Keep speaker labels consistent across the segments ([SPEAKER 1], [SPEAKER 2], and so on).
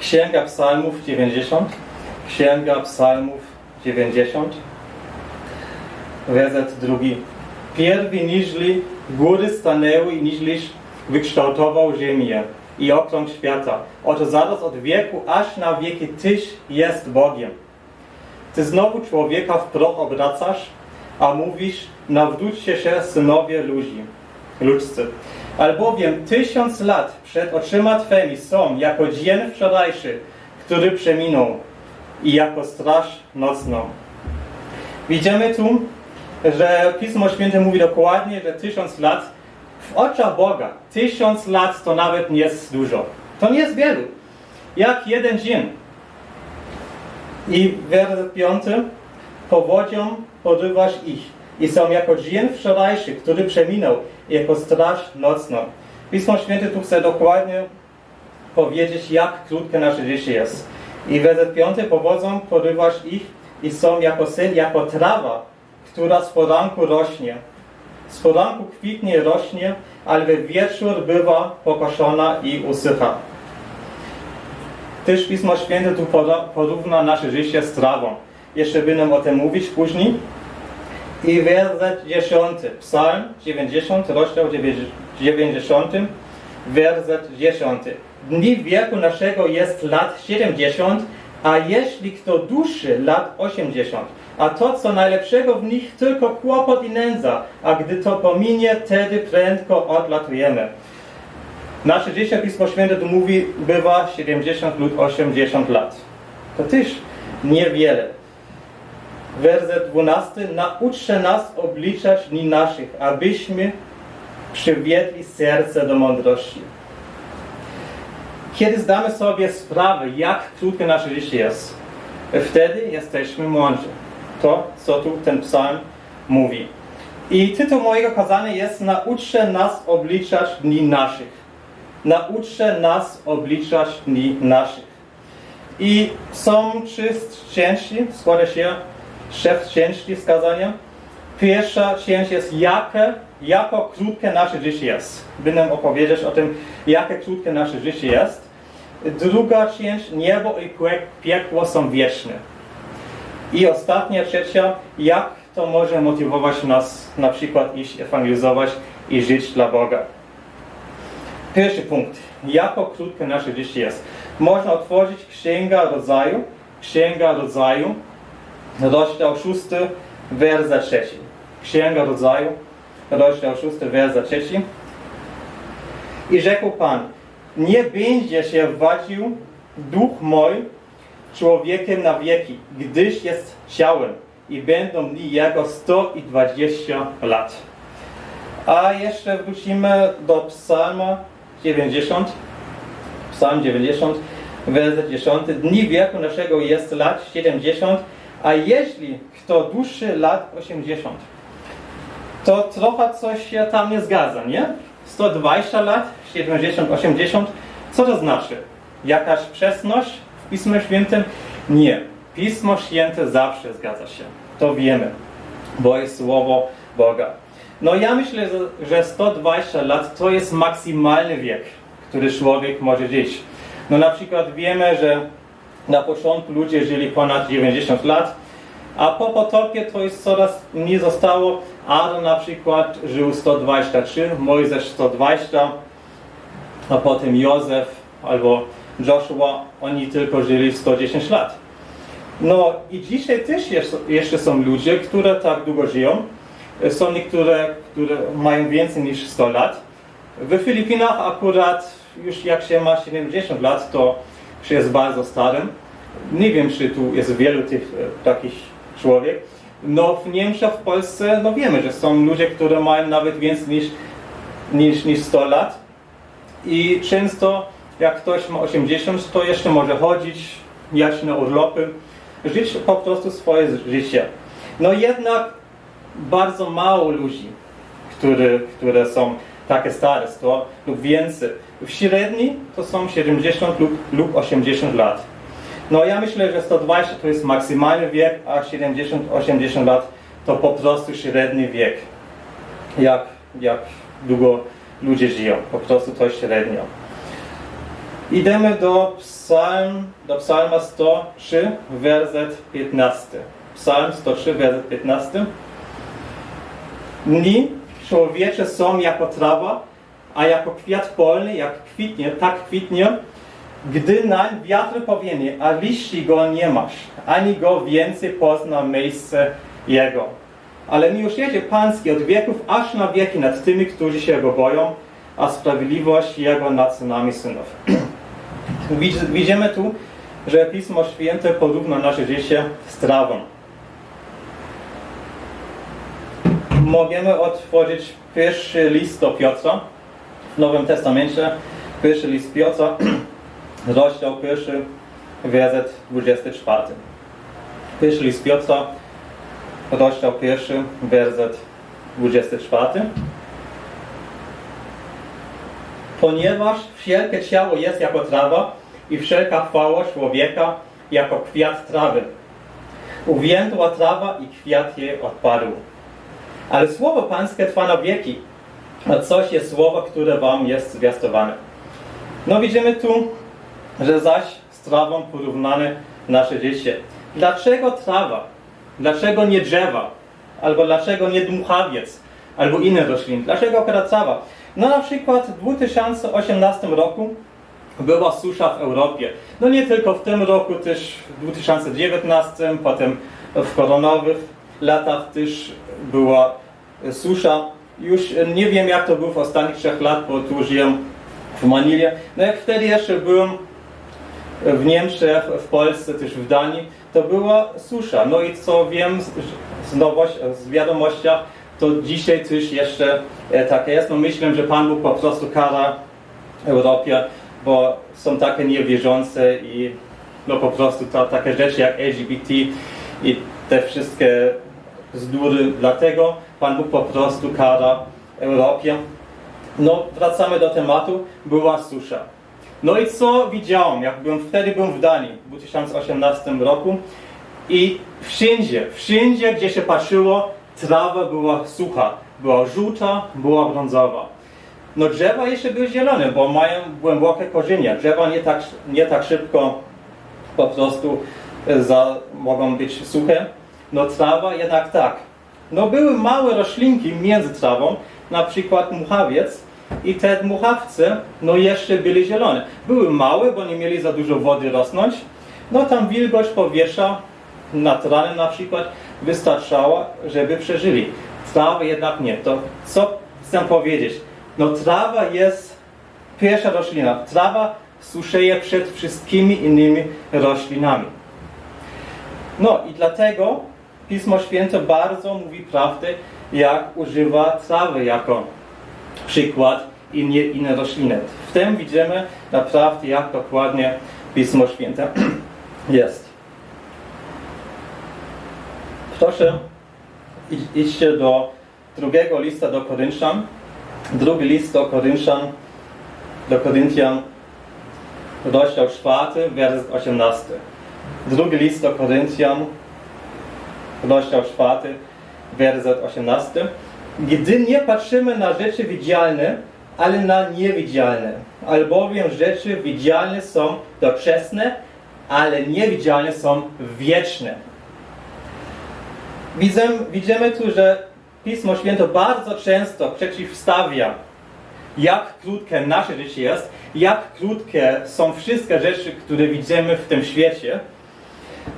[SPEAKER 1] Księga Psalmów 90. Księga Psalmów 90. Werset drugi. Pierwi niżli góry stanęły i niżliś wykształtował ziemię i okrąg świata. Oto zaraz od wieku aż na wieki Tyś jest Bogiem. Ty znowu człowieka w proch obracasz, a mówisz, nawróćcie się synowie ludzi, ludzcy. Albowiem tysiąc lat przed oczyma Twymi są jako dzień wczorajszy, który przeminął i jako straż nocną. Widzimy tu, że Pismo Święte mówi dokładnie, że tysiąc lat w oczach Boga, tysiąc lat to nawet nie jest dużo. To nie jest wielu. Jak jeden dzień. I werset piąty, powodzią porywasz ich i są jako dzień wczorajszy, który przeminął, jako straż nocną. Pismo Święte tu chce dokładnie powiedzieć, jak krótkie nasze życie jest. I werset piąty, powodzą porywasz ich i są jako syn, jako trawa, która z poranku rośnie. Z poranku kwitnie rośnie, ale we wieczór bywa pokoszona i usycha. Też Pismo Święte tu porówna nasze życie z trawą. Jeszcze będę o tym mówić później. I werset 10, Psalm 90, rozdział 90, werset 10. Dni wieku naszego jest lat 70, a jeśli kto dłuższy, lat 80. A to, co najlepszego w nich, tylko kłopot i nędza, a gdy to pominie, wtedy prędko odlatujemy. Nasze życie, Pismo Święte tu mówi, bywa 70 lub 80 lat. To też niewiele. Werset 12. Nauczcie nas obliczać dni naszych, abyśmy przywiedli serce do mądrości. Kiedy zdamy sobie sprawę, jak krótkie nasze życie jest, wtedy jesteśmy mądrzy. To, co tu ten psalm mówi. I tytuł mojego kazania jest Nauczcie nas obliczać dni naszych. Nauczcie nas obliczać dni naszych. I są trzy części, składa się sześć części wskazania. Pierwsza część jest, jakie, jako krótkie nasze życie jest. Będę opowiedzieć o tym, jakie krótkie nasze życie jest. Druga część, niebo i pie- piekło są wieczne. I ostatnia trzecia, jak to może motywować nas na przykład iść ewangelizować i żyć dla Boga. Pierwszy punkt. Jako krótkie nasze życie jest. Można otworzyć Księga Rodzaju, Księga Rodzaju, rozdział 6, werset 3. Księga Rodzaju, rozdział 6, werset 3. I rzekł Pan, nie będzie się wadził duch mój człowiekiem na wieki, gdyż jest ciałem i będą dni jego 120 lat. A jeszcze wrócimy do psalma 90. Psalm 90, werset 10. Dni wieku naszego jest lat 70, a jeśli kto dłuższy lat 80, to trochę coś się tam nie zgadza, nie? 120 lat, 70, 80, co to znaczy? Jakaś przesność w Pismie Świętym? Nie. Pismo Święte zawsze zgadza się. To wiemy, bo jest Słowo Boga. No ja myślę, że- że 120 lat to jest maksymalny wiek, który człowiek może żyć. No na przykład wiemy, że na początku ludzie żyli ponad 90 lat, a po potopie to jest coraz mniej zostało. Aaron na przykład żył 123, Mojżesz 120, a potem Józef albo Joshua, oni tylko żyli 110 lat. No i dzisiaj też jeszcze są ludzie, które tak długo żyją. Są niektóre, które mają więcej niż 100 lat. W Filipinach akurat już jak się ma 70 lat, to się jest bardzo starym. Nie wiem, czy tu jest wielu tych e, takich człowiek. No w Niemczech, w Polsce, no wiemy, że są ludzie, które mają nawet więcej niż, niż, niż 100 lat. I często jak ktoś ma 80, to jeszcze może chodzić, jechać na urlopy, żyć po prostu swoje życie. No jednak bardzo mało ludzi, które, które są takie stare, 100 lub więcej. W średni to są 70 lub, lub 80 lat. No ja myślę, że 120 to jest maksymalny wiek, a 70-80 lat to po prostu średni wiek. Jak, jak długo ludzie żyją. Po prostu to jest średnio. Idziemy do psalm, do psalma 103, werset 15. Psalm 103, werset 15. Dni człowiecze są jako trawa, a jako kwiat polny, jak kwitnie, tak kwitnie, gdy nań wiatr powienie, a liści go nie masz, ani go więcej pozna miejsce jego. Ale miłosierdzie Pańskie od wieków aż na wieki nad tymi, którzy się go boją, a sprawiedliwość jego nad synami synów. Widz- Widzimy tu, że Pismo Święte porówna nasze życie z trawą. Możemy otworzyć pierwszy list do Piotra w Nowym Testamencie. Pierwszy list Piotra, rozdział pierwszy, werset 24. Pierwszy list Piotra, rozdział pierwszy, werset 24. Ponieważ wszelkie ciało jest jako trawa i wszelka chwała człowieka jako kwiat trawy. Uwiędła trawa i kwiat jej odpadł. Ale słowo pańskie trwa na wieki, a coś jest słowo, które wam jest zwiastowane. No widzimy tu, że zaś z trawą porównane nasze życie. Dlaczego trawa? Dlaczego nie drzewa? Albo dlaczego nie dmuchawiec? Albo inne rośliny? Dlaczego akurat trawa? No na przykład w 2018 roku była susza w Europie. No nie tylko w tym roku, też w 2019, potem w koronowych latach też była susza. Już nie wiem jak to było w ostatnich trzech lat, bo tu żyję w Manilie. No jak wtedy jeszcze byłem w Niemczech, w Polsce, też w Danii, to była susza. No i co wiem z, nowość, z wiadomościach, to dzisiaj też jeszcze e, takie jest. No myślę, że Pan Bóg po prostu kara Europie, bo są takie niewierzące i no po prostu to, takie rzeczy jak LGBT i te wszystkie bzdury. Dlatego Pan Bóg po prostu kara Europie. No wracamy do tematu. Była susza. No i co widziałem, jak byłem, wtedy byłem w Danii w 2018 roku i wszędzie, wszędzie gdzie się patrzyło, trawa była sucha, była żółta, była brązowa. No drzewa jeszcze były zielone, bo mają głębokie korzenie. Drzewa nie tak, nie tak szybko po prostu za, mogą być suche. No trawa jednak tak. No były małe roślinki między trawą, na przykład muchawiec i te dmuchawce no jeszcze były zielone. Były małe, bo nie mieli za dużo wody rosnąć. No tam wilgoć powietrza naturalna na przykład wystarczała, żeby przeżyli. Trawa jednak nie. To co chcę powiedzieć? No trawa jest pierwsza roślina. Trawa suszeje przed wszystkimi innymi roślinami. No i dlatego Pismo Święte bardzo mówi prawdę, jak używa trawy jako przykład i nie inne rośliny. W tym widzimy naprawdę, jak dokładnie Pismo Święte jest. Proszę, idź- idźcie do drugiego lista do Koryntian. Drugi list do Koryntian, do Koryntian, rozdział 4, werset 18. Drugi list do Koryntian, rozdział 4, werset 18. Gdy nie patrzymy na rzeczy widzialne, ale na niewidzialne, albowiem rzeczy widzialne są doczesne, ale niewidzialne są wieczne. Widzę, widzimy tu, że Pismo Święte bardzo często przeciwstawia, jak krótkie nasze życie jest, jak krótkie są wszystkie rzeczy, które widzimy w tym świecie.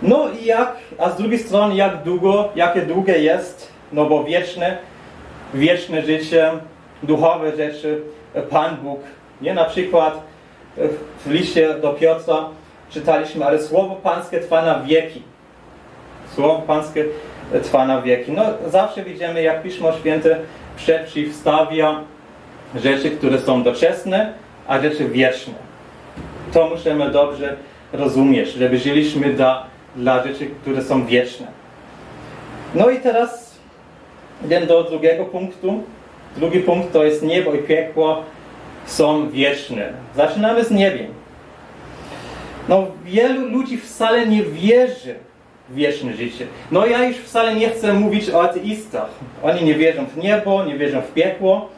[SPEAKER 1] No i jak, a z drugiej strony, jak długo, jakie długie jest, no bo wieczne, wieczne życie, duchowe rzeczy, Pan Bóg. Nie na przykład w liście do Piotra czytaliśmy, ale słowo Pańskie trwa na wieki. Słowo Pańskie trwa na wieki. No zawsze widzimy, jak Pismo Święte przeciwstawia rzeczy, które są doczesne, a rzeczy wieczne. To musimy dobrze rozumieć, żeby żyliśmy dla, dla rzeczy, które są wieczne. No i teraz idę do drugiego punktu. Drugi punkt to jest niebo i piekło są wieczne. Zaczynamy z niebiem. No wielu ludzi wcale nie wierzy w wieczne życie. No ja już wcale nie chcę mówić o ateistach. Oni nie wierzą w niebo, nie wierzą w piekło,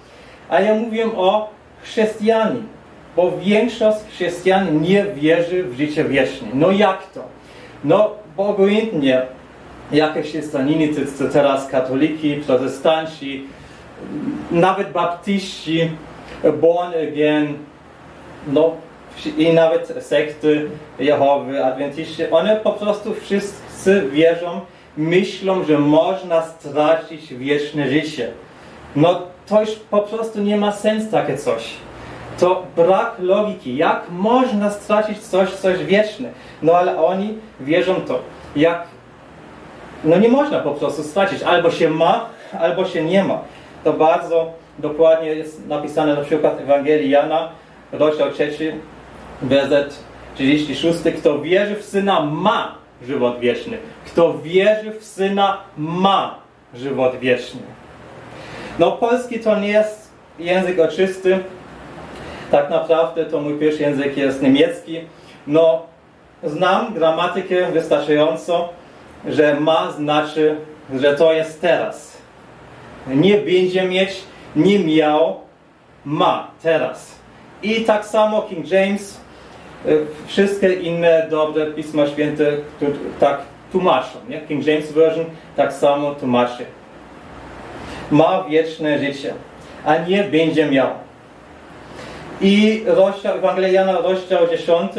[SPEAKER 1] a ja mówię o chrześcijanin. Bo większość chrześcijan nie wierzy w życie wieczne. No jak to? No, bo obojętnie jakie chrześcijaniny, to, to teraz katoliki, protestanci, nawet baptyści, born again, no i nawet sekty Jehowy, Adwentyści, one po prostu wszyscy wierzą, myślą, że można stracić wieczne życie. No to już po prostu nie ma sensu takie coś. To brak logiki. Jak można stracić coś, coś wieczne? No ale oni wierzą to. Jak no nie można po prostu stracić. Albo się ma, albo się nie ma. To bardzo dokładnie jest napisane na przykład w Ewangelii Jana, rozdział 3, werset 36. Kto wierzy w Syna ma żywot wieczny. Kto wierzy w Syna ma żywot wieczny. No polski to nie jest język oczysty. Tak naprawdę to mój pierwszy język jest niemiecki. No znam gramatykę wystarczająco, że ma znaczy, że to jest teraz. Nie będzie mieć, nie miał, ma teraz. I tak samo King James, y, wszystkie inne dobre Pisma Święte tak tłumaczą. Nie? King James Version tak samo tłumaczy. Ma wieczne życie, a nie będzie miał. I rozdział Ewangeliana, rozdział 10,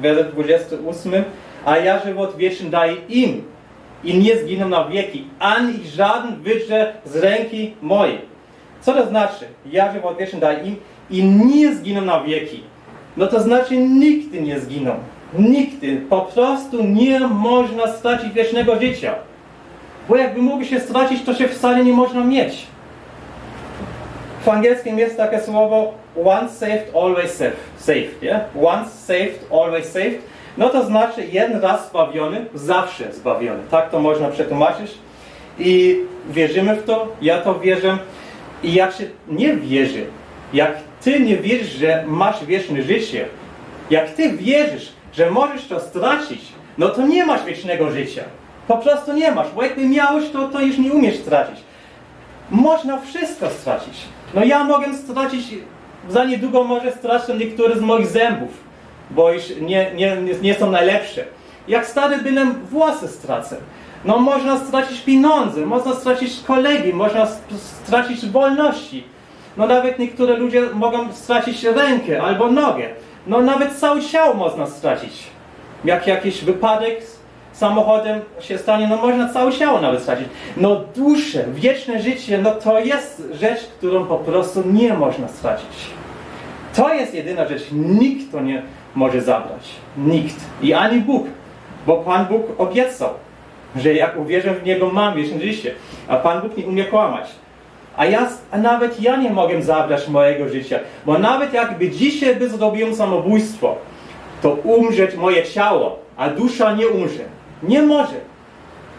[SPEAKER 1] werset 28. A ja żywot wieczny daję im i nie zginą na wieki, ani żaden wydrze z ręki mojej. Co to znaczy? Ja żywot wieczny daję im i nie zginą na wieki. No to znaczy nigdy nie zginą. Nigdy. Po prostu nie można stracić wiecznego życia. Bo jakby mógł się stracić, to się wcale nie można mieć. W angielskim jest takie słowo once saved, always saved. saved yeah? Once saved, always saved. No to znaczy jeden raz zbawiony, zawsze zbawiony. Tak to można przetłumaczyć. I wierzymy w to, ja to wierzę. I jak się nie wierzy, jak ty nie wierzysz, że masz wieczne życie, jak ty wierzysz, że możesz to stracić, no to nie masz wiecznego życia. Po prostu nie masz, bo jakby miałeś, to, to już nie umiesz stracić. Można wszystko stracić. No ja mogę stracić, za niedługo może stracić niektóre z moich zębów, bo już nie, nie, nie są najlepsze. Jak stary byłem, włosy stracę. No można stracić pieniądze, można stracić kolegi, można stracić wolności. No nawet niektóre ludzie mogą stracić rękę albo nogę. No nawet całe ciało można stracić. Jak jakiś wypadek samochodem się stanie, no można całe ciało nawet stracić. No duszę, wieczne życie, no to jest rzecz, którą po prostu nie można stracić. To jest jedyna rzecz, nikt to nie może zabrać. Nikt. I ani Bóg. Bo Pan Bóg obiecał, że jak uwierzę w Niego mam wieczne życie. A Pan Bóg nie umie kłamać. A, ja, a nawet ja nie mogę zabrać mojego życia, bo nawet jakby dzisiaj by zrobiłem samobójstwo, to umrzeć moje ciało, a dusza nie umrze. Nie może.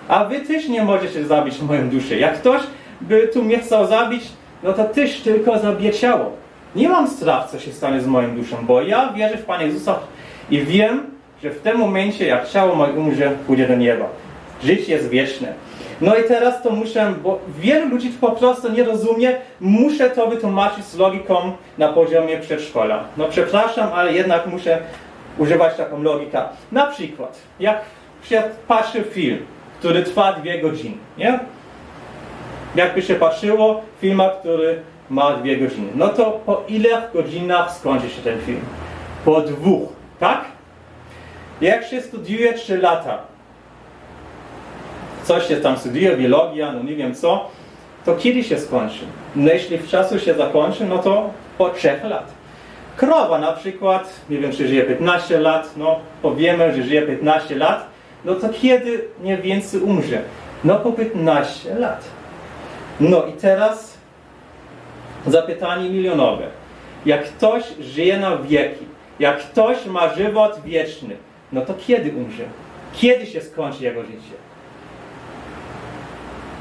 [SPEAKER 1] A wy też nie możecie zabić moją duszę. Jak ktoś by tu mnie chciał zabić, no to też tylko zabije ciało. Nie mam strach, co się stanie z moją duszą, bo ja wierzę w Pana Jezusa i wiem, że w tym momencie, jak ciało moje umrze, pójdzie do nieba. Życie jest wieczne. No i teraz to muszę, bo wielu ludzi po prostu nie rozumie, muszę to wytłumaczyć z logiką na poziomie przedszkola. No przepraszam, ale jednak muszę używać taką logikę. Na przykład, jak się patrzy film, który trwa dwie godziny, nie? Jakby się patrzyło filma, który ma dwie godziny. No to po ile godzinach skończy się ten film? Po dwóch, tak? Jak się studiuje trzy lata, coś się tam studiuje, biologia, no nie wiem co, to kiedy się skończy? No jeśli w czasu się zakończy, no to po trzech lat. Krowa na przykład, nie wiem czy żyje 15 lat, no powiemy, że żyje 15 lat, no to kiedy mniej więcej umrze? No po 15 lat. No i teraz zapytanie milionowe. Jak ktoś żyje na wieki, jak ktoś ma żywot wieczny, no to kiedy umrze? Kiedy się skończy jego życie?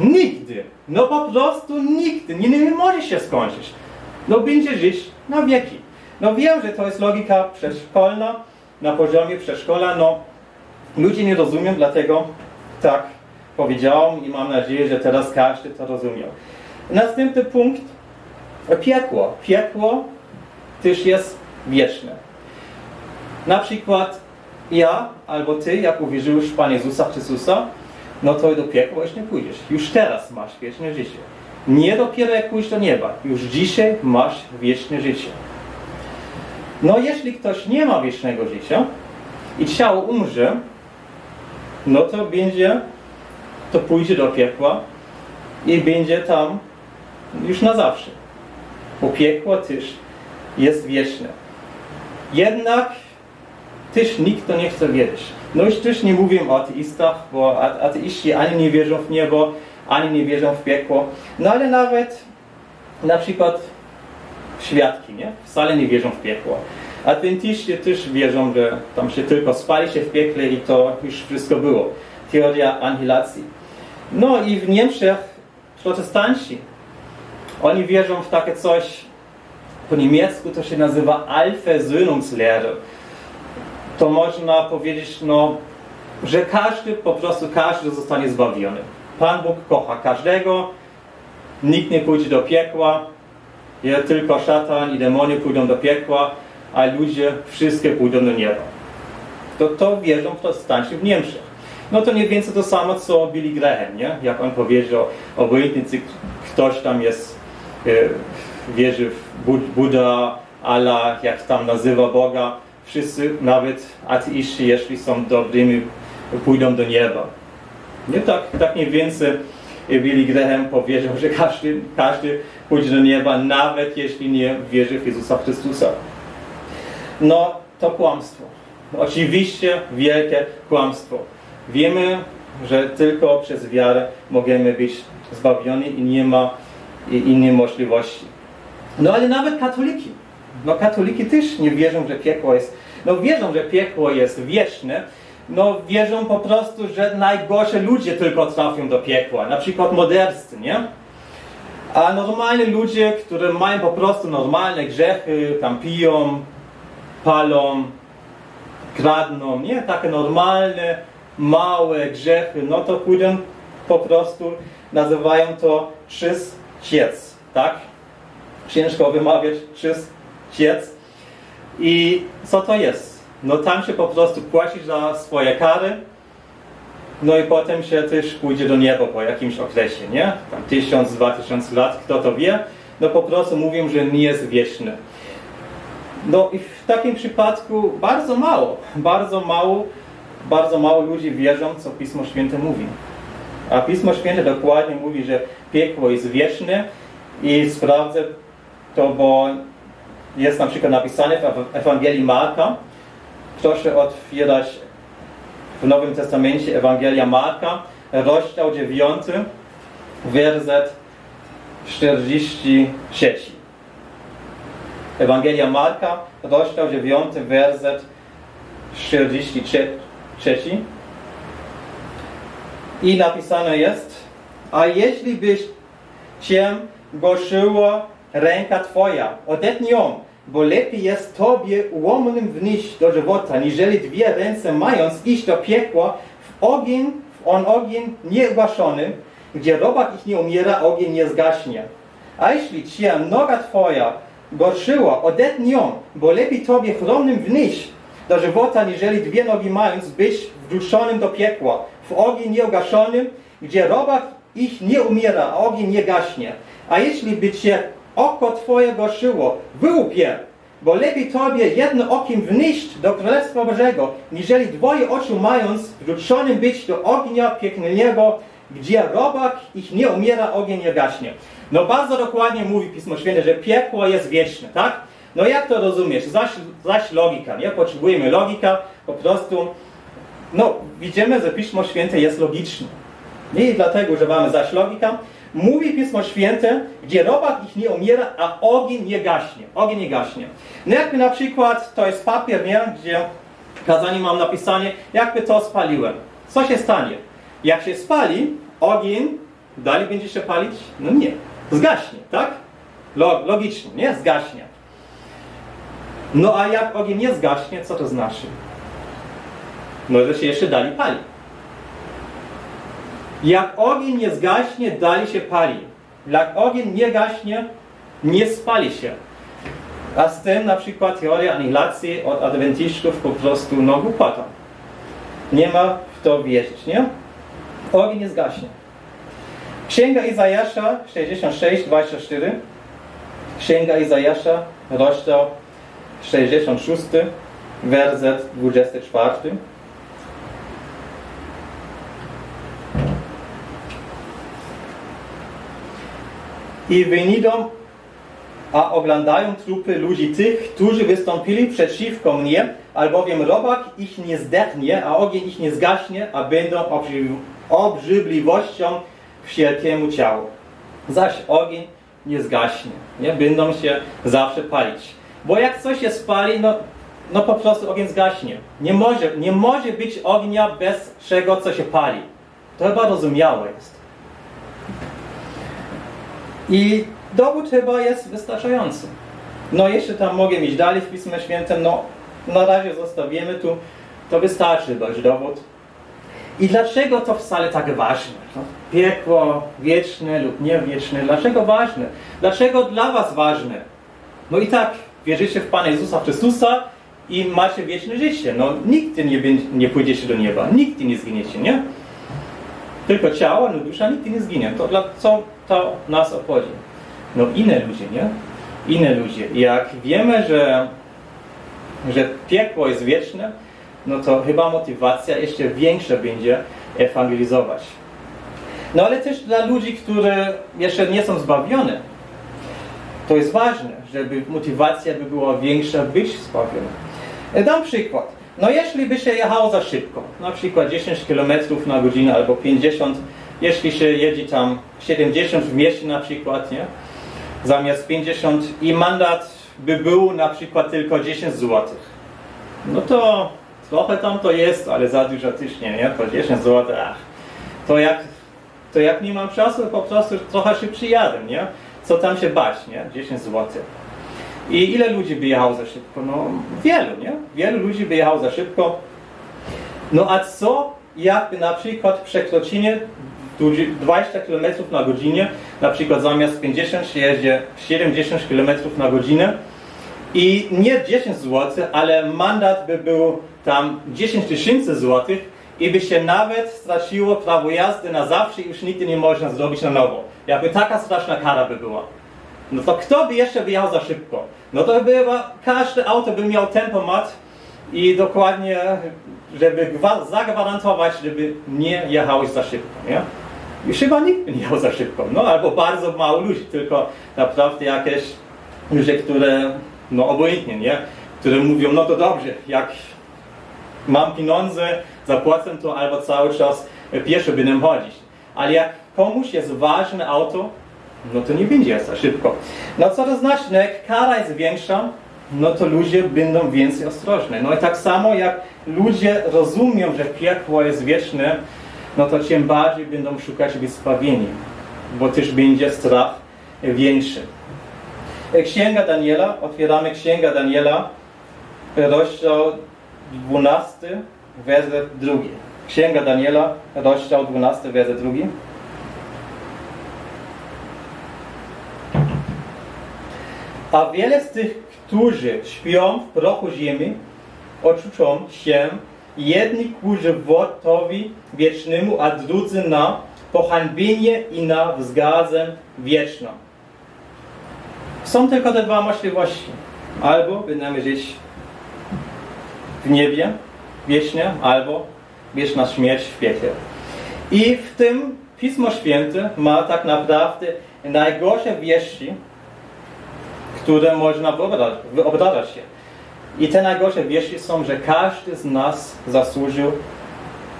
[SPEAKER 1] Nigdy. No po prostu nigdy. Nie, nie może się skończyć. No będzie żyć na wieki. No wiem, że to jest logika przedszkolna, na poziomie przedszkola, no ludzie nie rozumieją, dlatego tak powiedziałem i mam nadzieję, że teraz każdy to rozumiał. Następny punkt, piekło. Piekło też jest wieczne. Na przykład ja albo ty, jak uwierzyłeś w Pana Jezusa Chrystusa, no to do piekła już nie pójdziesz. Już teraz masz wieczne życie. Nie dopiero jak pójść do nieba. Już dzisiaj masz wieczne życie. No jeśli ktoś nie ma wiecznego życia i ciało umrze, no to będzie, to pójdzie do piekła i będzie tam już na zawsze. Bo piekło też jest wieczne. Jednak też nikt to nie chce wierzyć. No już też nie mówię o ateistach, bo ateiści ani nie wierzą w niebo, ani nie wierzą w piekło. No ale nawet na przykład świadki, nie? Wcale nie wierzą w piekło. Adwentyści też wierzą, że tam się tylko spali się w piekle i to już wszystko było. Teoria anihilacji. No i w Niemczech protestanci, oni wierzą w takie coś, po niemiecku to się nazywa Allversöhnungslehre. To można powiedzieć, no, że każdy, po prostu każdy zostanie zbawiony. Pan Bóg kocha każdego, nikt nie pójdzie do piekła, tylko szatan i demony pójdą do piekła, a ludzie wszystkie pójdą do nieba. To, to wierzą protestanci w Niemczech. No to nie więcej to samo, co Billy Graham, nie? Jak on powiedział, obojętnie czy ktoś tam jest, e, wierzy w Bud Buddha, Allah, jak tam nazywa Boga, wszyscy, nawet ateiści, jeśli są dobrymi, pójdą do nieba. Nie tak, tak mniej więcej Billy Graham powiedział, że każdy, każdy pójdzie do nieba, nawet jeśli nie wierzy w Jezusa Chrystusa. No, to kłamstwo. Oczywiście wielkie kłamstwo. Wiemy, że tylko przez wiarę możemy być zbawieni i nie ma innej możliwości. No ale nawet katoliki. No katoliki też nie wierzą, że piekło jest. No wierzą, że piekło jest wieczne. No wierzą po prostu, że najgorsze ludzie tylko trafią do piekła. Na przykład mordercy, nie? A normalni ludzie, którzy mają po prostu normalne grzechy, tam piją, palą, kradną, nie? Takie normalne, małe grzechy, no to pójdą po prostu, nazywają to czyściec, tak? Ciężko wymawiać czyściec. I co to jest? No tam się po prostu płaci za swoje kary, no i potem się też pójdzie do nieba po jakimś okresie, nie? Tam tysiąc, dwa tysiące lat, kto to wie? No po prostu mówią, że nie jest wieczny. No i w takim przypadku bardzo mało, bardzo mało, bardzo mało ludzi wierzą, co Pismo Święte mówi. A Pismo Święte dokładnie mówi, że piekło jest wieczne i sprawdzę to, bo jest na przykład napisane w Ewangelii Marka. Proszę otwierać w Nowym Testamencie Ewangelia Marka, rozdział 9, werset 43. Ewangelia Marka, rozdział 9, werset 43. I napisane jest, a jeśli byś cię gorszyła ręka twoja, odetnij ją, bo lepiej jest tobie ułomnym wnieść do żywota, niżeli dwie ręce mając iść do piekła w ogień, w on ogień nieugaszony, gdzie robak ich nie umiera, ogień nie zgaśnie. A jeśli cię noga twoja gorszyła, odetnij ją, bo lepiej tobie chromnym wnieść do żywota, niżeli dwie nogi mając być wrzuconym do piekła, w ogień nieugaszonym, gdzie robak ich nie umiera, a ogień nie gaśnie. A jeśli by cię oko twoje gorszyło, wyłup je, bo lepiej tobie jedno okiem wnieść do Królestwa Bożego, niżeli dwoje oczu mając wrzuconym być do ognia piekielnego, gdzie robak ich nie umiera, ogień nie gaśnie. No bardzo dokładnie mówi Pismo Święte, że piekło jest wieczne, tak? No jak to rozumiesz? Zaś, zaś logika, nie? Potrzebujemy logika, po prostu, no widzimy, że Pismo Święte jest logiczne. Nie dlatego używamy zaś logika. Mówi Pismo Święte, gdzie robak ich nie umiera, a ogień nie gaśnie. Ogień nie gaśnie. No jakby na przykład, to jest papier, nie? Gdzie w kazaniu mam napisanie, jakby to spaliłem. Co się stanie? Jak się spali, ogień dalej będzie się palić? No nie. Zgaśnie, tak? Lo- logicznie, nie? Zgaśnie. No a jak ogień nie zgaśnie, co to znaczy? No, że się jeszcze dalej pali. Jak ogień nie zgaśnie, dalej się pali. Jak ogień nie gaśnie, nie spali się. A z tym na przykład teoria anihilacji od adwentystów po prostu no głupota. Nie ma w to wierzyć, nie? Ogień nie zgaśnie. Księga Izajasza 66, 24. Księga Izajasza, rozdział 66, werset 24. I wyjdą, a oglądają trupy ludzi tych, którzy wystąpili przeciwko mnie, albowiem robak ich nie zdechnie, a ogień ich nie zgaśnie, a będą obrzydli- obrzydliwością wszelkiemu ciału. Zaś ogień nie zgaśnie, nie? Będą się zawsze palić. Bo jak coś się spali, no, no po prostu ogień zgaśnie. Nie może, nie może być ognia bez czego, co się pali. To chyba rozumiałe jest. I dowód chyba jest wystarczający. No jeszcze tam mogę iść dalej w Pismie Świętym, no na razie zostawimy tu, to wystarczy już dowód. I dlaczego to wcale tak ważne? No, piekło wieczne lub niewieczne, dlaczego ważne? Dlaczego dla was ważne? No i tak, wierzycie w Pana Jezusa Chrystusa i macie wieczne życie. No nigdy nie, nie pójdziecie do nieba, nigdy nie zginiecie, nie? Tylko ciało, no dusza nigdy nie zginie. To dla co to nas obchodzi? No inne ludzie, nie? Inne ludzie. Jak wiemy, że, że piekło jest wieczne, no to chyba motywacja jeszcze większa będzie ewangelizować. No ale też dla ludzi, które jeszcze nie są zbawione, to jest ważne, żeby motywacja by była większa, być zbawiony. Dam przykład. No jeśli by się jechało za szybko, na przykład 10 km na godzinę albo 50, jeśli się jedzie tam 70 w mieście na przykład, nie? Zamiast 50 i mandat by był na przykład tylko 10 zł. No to trochę tam to jest, ale za dużo też nie, nie? To 10 zł, ach. To jak, to jak nie mam czasu, po prostu trochę się przyjadę, nie? Co tam się bać, nie? 10 zł. I ile ludzi by jechało za szybko? No wielu, nie? Wielu ludzi by jechało za szybko. No a co jakby na przykład przekroczenie 20 km na godzinę, na przykład zamiast 50 się jeździ 70 km na godzinę i nie 10 zł, ale mandat by był tam 10 tysięcy złotych i by się nawet straciło prawo jazdy na zawsze i już nigdy nie można zrobić na nowo. Jakby taka straszna kara by była. No to kto by jeszcze wyjechał za szybko? No to by chyba każde auto by miał tempomat i dokładnie, żeby gwa- zagwarantować, żeby nie jechałeś za szybko, nie? I chyba nikt by nie jechał za szybko, no albo bardzo mało ludzi, tylko naprawdę jakieś ludzie, które, no obojętnie, nie? Które mówią, no to dobrze, jak mam pieniądze, zapłacę to albo cały czas pieszo będę chodzić. Ale jak komuś jest ważne auto, no to nie będzie za szybko. No co to znaczy, no jak kara jest większa, no to ludzie będą więcej ostrożni. No i tak samo jak ludzie rozumią, że piekło jest wieczne, no to tym bardziej będą szukać wyspawienia, bo też będzie strach większy. Księga Daniela, otwieramy Księga Daniela, rozdział 12, werset drugi. Księga Daniela, rozdział 12, werset drugi. A wiele z tych, którzy śpią w prochu ziemi, odczuczą się jedni ku żywotowi wiecznemu, a drudzy na pohańbienie i na wzgadzę wieczną. Są tylko te dwa możliwości. Albo będziemy żyć w niebie wiecznie, albo wieczna śmierć w piekle. I w tym Pismo Święte ma tak naprawdę najgorsze wieści, które można wyobrażać, się. I te najgorsze wieści są, że każdy z nas zasłużył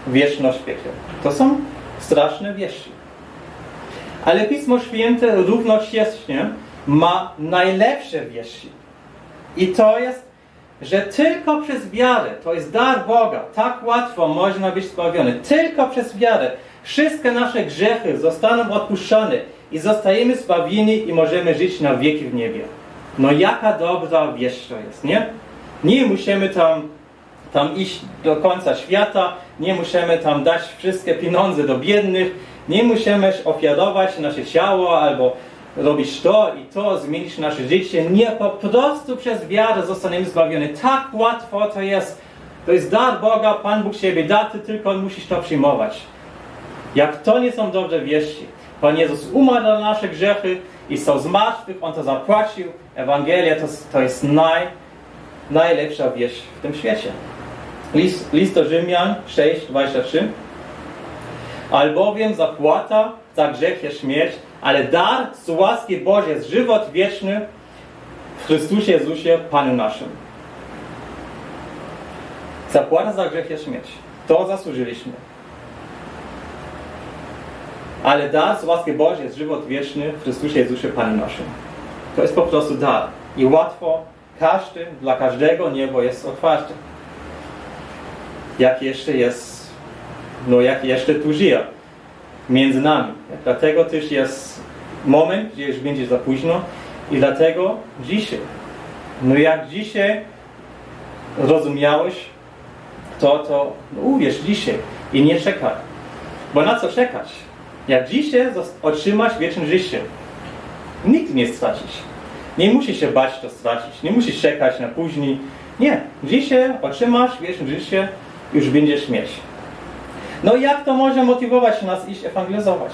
[SPEAKER 1] wieczność w piekle. To są straszne wieści. Ale Pismo Święte równocześnie ma najlepsze wieści. I to jest, że tylko przez wiarę, to jest dar Boga, tak łatwo można być zbawiony. Tylko przez wiarę wszystkie nasze grzechy zostaną odpuszczone i zostajemy zbawieni i możemy żyć na wieki w niebie. No jaka dobra wieść to jest, nie? Nie musimy tam, tam iść do końca świata, nie musimy tam dać wszystkie pieniądze do biednych, nie musimy ofiarować nasze ciało albo robić to i to, zmienić nasze życie. Nie, po prostu przez wiarę zostaniemy zbawieni. Tak łatwo to jest. To jest dar Boga, Pan Bóg Ciebie da, Ty tylko musisz to przyjmować. Jak to nie są dobre wieści. Pan Jezus umarł za nasze grzechy i stał z martwych, On to zapłacił. Ewangelia to, to jest naj, najlepsza wieść w tym świecie. List, list do Rzymian 6, 23. Albowiem zapłata za grzech jest śmierć, ale dar z łaski Bożej jest żywot wieczny w Chrystusie Jezusie, Panu naszym. Zapłata za grzech jest śmierć. To zasłużyliśmy. Ale dar z łaski Bożej jest żywot wieczny w Chrystusie Jezusie, Panu naszym. To jest po prostu dar. I łatwo każdy, dla każdego niebo jest otwarte. Jak jeszcze jest, no jak jeszcze tu żyje między nami. Dlatego też jest moment, gdzie już będzie za późno i dlatego dzisiaj. No jak dzisiaj rozumiałeś to, to no uwierz dzisiaj i nie czekaj. Bo na co czekać? Jak dzisiaj otrzymasz wieczne życie, nikt nie stracisz. Nie musisz się bać to stracić. Nie musisz czekać na później. Nie. Dzisiaj otrzymasz wieczne życie, już będziesz mieć. No i jak to może motywować nas iść ewangelizować?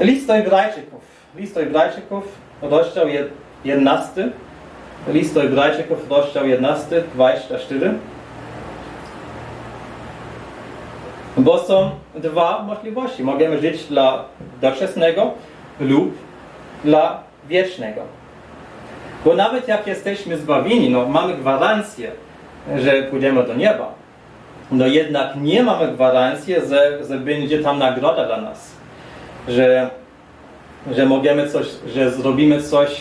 [SPEAKER 1] List do Hebrajczyków. List do Hebrajczyków, rozdział jed- 11. List do Hebrajczyków, rozdział 11, 24. Bo są dwa możliwości. Możemy żyć dla doczesnego lub dla wiecznego. Bo nawet jak jesteśmy zbawieni, no mamy gwarancję, że pójdziemy do nieba. No jednak nie mamy gwarancji, że, że będzie tam nagroda dla nas. Że, że możemy coś, że zrobimy coś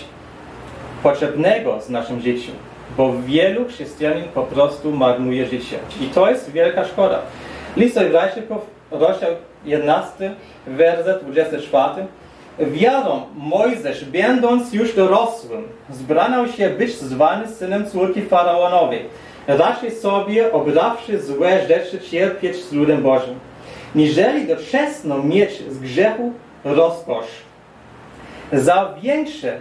[SPEAKER 1] potrzebnego z naszym życiem. Bo wielu chrześcijanin po prostu marnuje życie. I to jest wielka szkoda. List Hebrajczyków, rozdział 11, werset 24. Wiarą Mojżesz, będąc już dorosłym, zbranał się być zwany synem córki faraonowej. Raczej sobie, obrawszy złe rzeczy, cierpieć z ludem Bożym. Niżeli doczesno mieć z grzechu rozkosz. Za większe,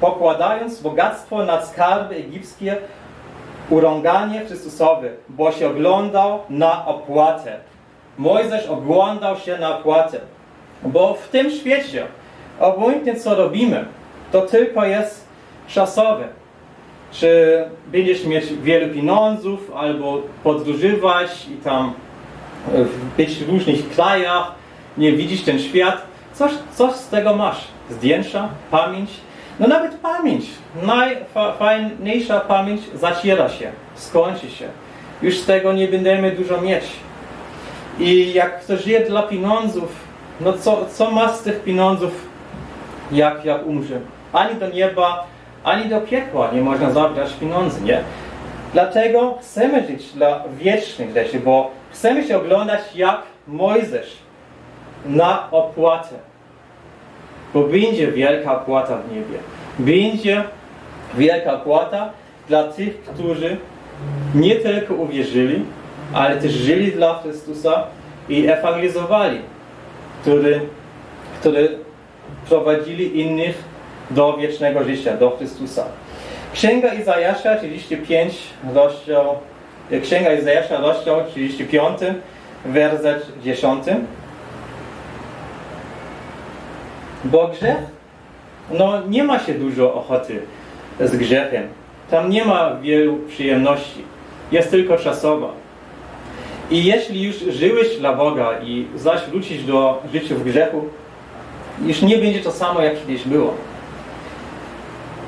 [SPEAKER 1] pokładając bogactwo nad skarby egipskie, urąganie Chrystusowe, bo się oglądał na opłatę. Mojżesz oglądał się na opłatę. Bo w tym świecie, obojętnie co robimy, to tylko jest czasowe. Czy będziesz mieć wiele pieniądzów, albo podróżować i tam e, być w różnych krajach, nie widzisz ten świat, coś, coś z tego masz. Zdjęcia, pamięć. No nawet pamięć, najfajniejsza pamięć zaciera się, skończy się. Już z tego nie będziemy dużo mieć. I jak ktoś żyje dla pieniądzów, no co, co ma z tych pieniądzów, jak, jak umrze? Ani do nieba, ani do piekła nie można zabrać pieniędzy, nie? Dlatego chcemy żyć dla wiecznych rzeczy, bo chcemy się oglądać jak Mojżesz na opłatę. Bo będzie wielka opłata w niebie. Będzie wielka opłata dla tych, którzy nie tylko uwierzyli, ale też żyli dla Chrystusa i ewangelizowali, który, który prowadzili innych do wiecznego życia, do Chrystusa. Księga Izajasza 35, rozdział, Księga Izajasza, rozdział 35, werset 10. Bo grzech, no nie ma się dużo ochoty z grzechem. Tam nie ma wielu przyjemności. Jest tylko czasowa. I jeśli już żyłeś dla Boga i zaś wrócisz do życia w grzechu, już nie będzie to samo, jak kiedyś było.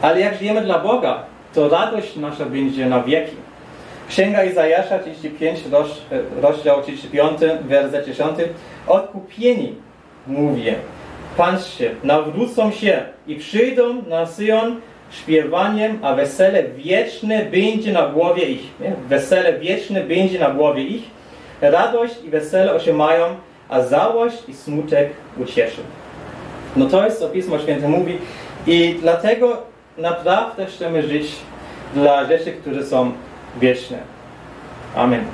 [SPEAKER 1] Ale jak żyjemy dla Boga, to radość nasza będzie na wieki. Księga Izajasza 35, roz- rozdział 35, werset 10. Odkupieni, mówię, patrzcie, nawrócą się i przyjdą na Syjon śpiewaniem, a wesele wieczne będzie na głowie ich. Nie? Wesele wieczne będzie na głowie ich. Radość i wesele osiemają, a załość i smutek ucieszy. No to jest co Pismo Święte mówi i dlatego naprawdę chcemy żyć dla rzeczy, które są wieczne. Amen.